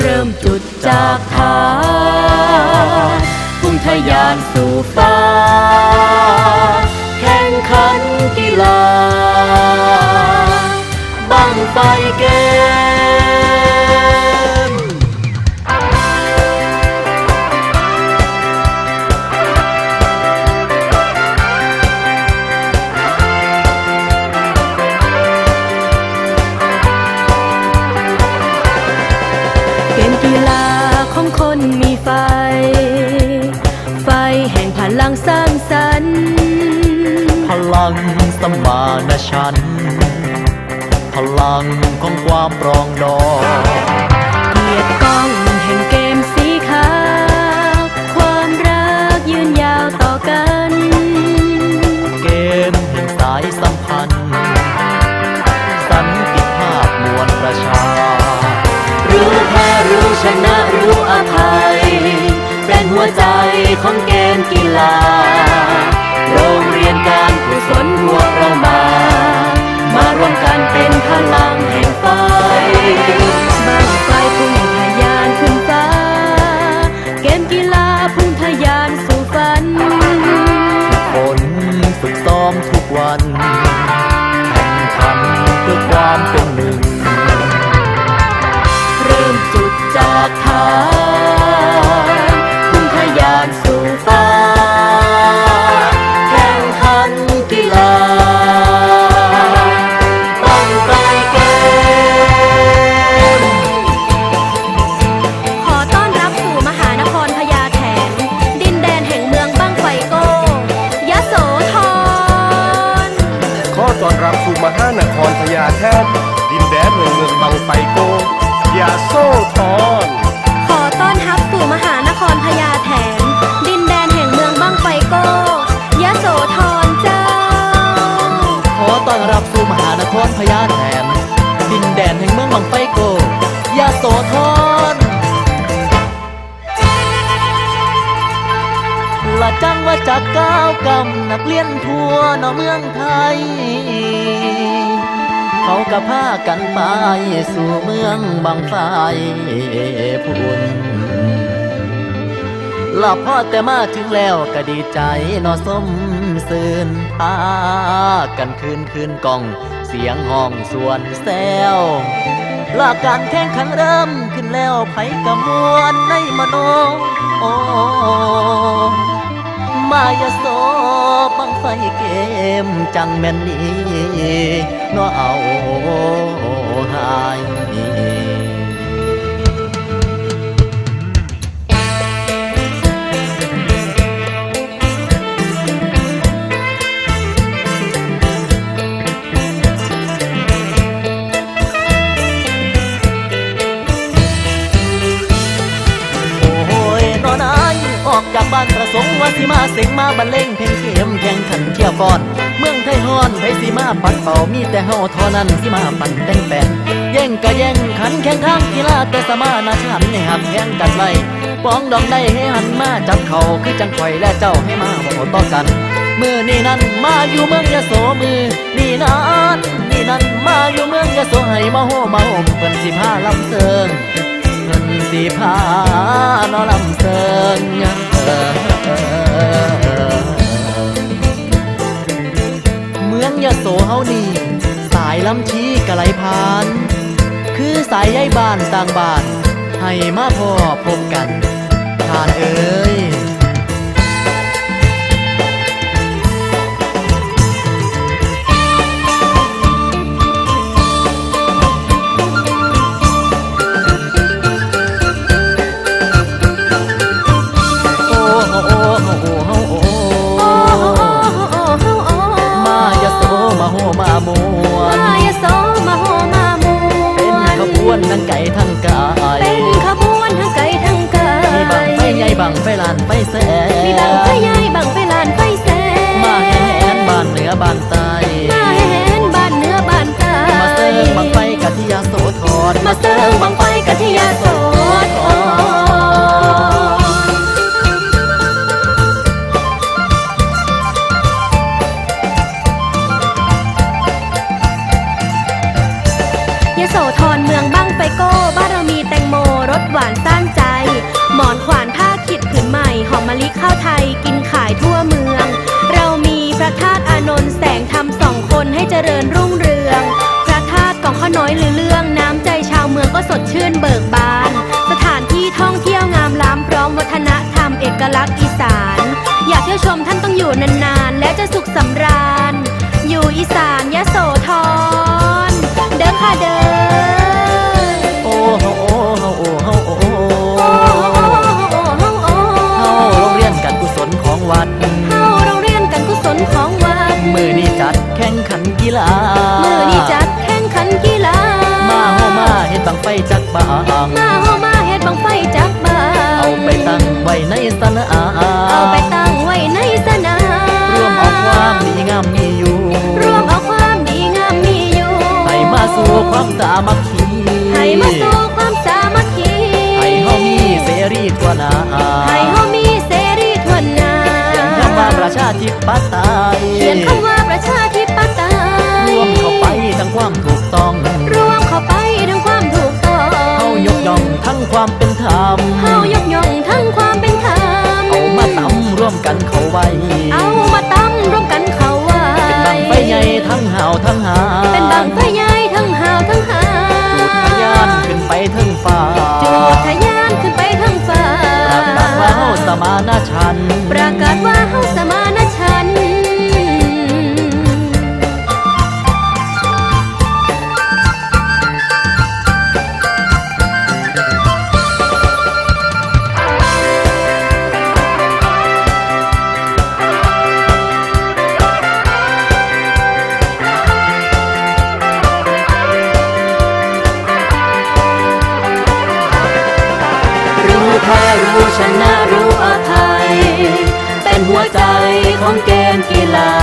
เริ่มจุดจากฐานพุ่งทะยานสู่ฟ้า แข่งขันกีฬาบังไฟแก ลังสร้างสรรค์ พลังสมานฉันท์พลังของความปรองดองเกียรติกล้อง วใจของเกมกีฬา โรงเรียนการกุศลพวกเรามา มาร่วมกันเป็นพลังแห่งไฟบ้างไฟพุ่งทะยานขึ้นฟ้า เกมกีฬาพุ่งทะยานสู่ฝันคนฝึกซ้อมทุกวัน สู่มหานครพญาแทนดินแดนแห่งเมืองบางไฟโกยาโซทอนขอต้อนรับสู่มหานครพญาแถนดินแดนแห่งเมืองบ้างไฟโก้ยะโสธรเจ้า ขอต้อนรับสู่มหานครพญาแถนดินแดนแห่งเมืองบังไฟโกยาโสธร ละจังว่าจากก้าวกำนักเรียนทั่วนอเมืองไทย เขาก็พากันไปสู่เมืองบางไฟพุ่นหลับพ่อแต่มาถึงแล้วก็ดีใจนอสมซื่นพากันคืนคืนกองเสียงห้องส่วนแซวลาการแข่งขันเริ่มขึ้นแล้วไผกระมวลในมโนโอ มายาโสบังไฟเกมจังแม่นนี้น้อเอาหาย ออกจากบ้านประสงค์ว่าสิมาเสียงมาบรรเลงเพลงเกมแข่งขันเที่ยวก่อน เมืองไทยฮอนไผสิมาปัดเป่ามีแต่เฮาเท่านั้นสิมาปั่นแต่งแปลงแย่งกะแย่งขันแข่งข้างกีฬาแต่สมานาชันให้หักแข่งกันไล่ป้องดองได้ให้หันมาจับเขาคือจังข่และเจ้าให้มาบอกต่อกันมือนี่นั่นมาอยู่เมืองยะโสมือนี่นั่นนี่นั่นมาอยู่เมืองยะโสให้มาโหมาโหมเพิ่นสิพาลำเซิง สิพานอลำเซิงเมืองยะโสเฮานี่ สายลำชีกะไหลผ่าน คือสายใยบ้านต่างบ้าน ให้มาพ่อพบกันทานเอ้ย มาโหมามวนมายะโสมาโหมามวเป็นนขบวนทั้งไก่ทั้งกายเป็นขบวนทั้งไก่ทั้งไก่มีบังไฟใหญ่บังไฟลานไฟแสมีบังไฟใหญ่บังไฟลานไฟแสนมาแห่นบ้านเหนือบ้านใต้มาแหนบ้านเหนือบ้านใต้มาเสิร์ฟบังไฟกะทิยาโสธรมาเสิร์ฟบังไฟกะทิยาโส โสธรเมืองบ้างไฟโก้บ้านเรามีแตงโมรถหวานสร้างใจ หมอนขวานผ้าขิดผืนใหม่หอมมะลิข้าวไทยกินขายทั่วเมือง เรามีพระธาตุอานนท์แสงธรรมสองคนให้เจริญรุ่งเรือง พระธาตุของข้าน้อยหรือเรื่องน้ำใจชาวเมืองก็สดชื่นเบิกบาน สถานที่ท่องเที่ยวงามล้ำพร้อมวัฒนธรรมเอกลักษณ์อีสาน อยากเที่ยวชมท่านต้องอยู่นานๆ และจะสุขสำราญ อยู่อีสานยะโสธร ค่ะเด้อโอ้เฮาโอ้เฮาโอ้เฮาโอ้โอ้โอ้โอ้เฮาโรงเรียนการกุศลของวัดเฮาโรงเรียนกันกุศลของวัดมือนี้จัดแข่งขันกีฬามือนี้จัดแข่งขันกีฬามาเฮามาเฮ็ดบังไฟจักบางมาเฮามาเฮ็ดบังไฟจักบางเอาไปตั้งไว้ในสนาเอาไปตั้ง สู่ความสามัคคีให้มาสู่ความสามัคคีให้เฮามีเสรีทั่วหน้าให้เฮามีเสรีทั่วหน้าเขียนคำว่าประชาธิปไตยเขียนคำว่าประชาธิปไตยรวมเข้าไปทั้งความถูกต้องรวมเข้าไปทั้งความถูกต้องเฮายกย่องทั้งความเป็นธรรมเฮาย นาชัน ประกาศว่าเฮาสมา ของเกมกีฬา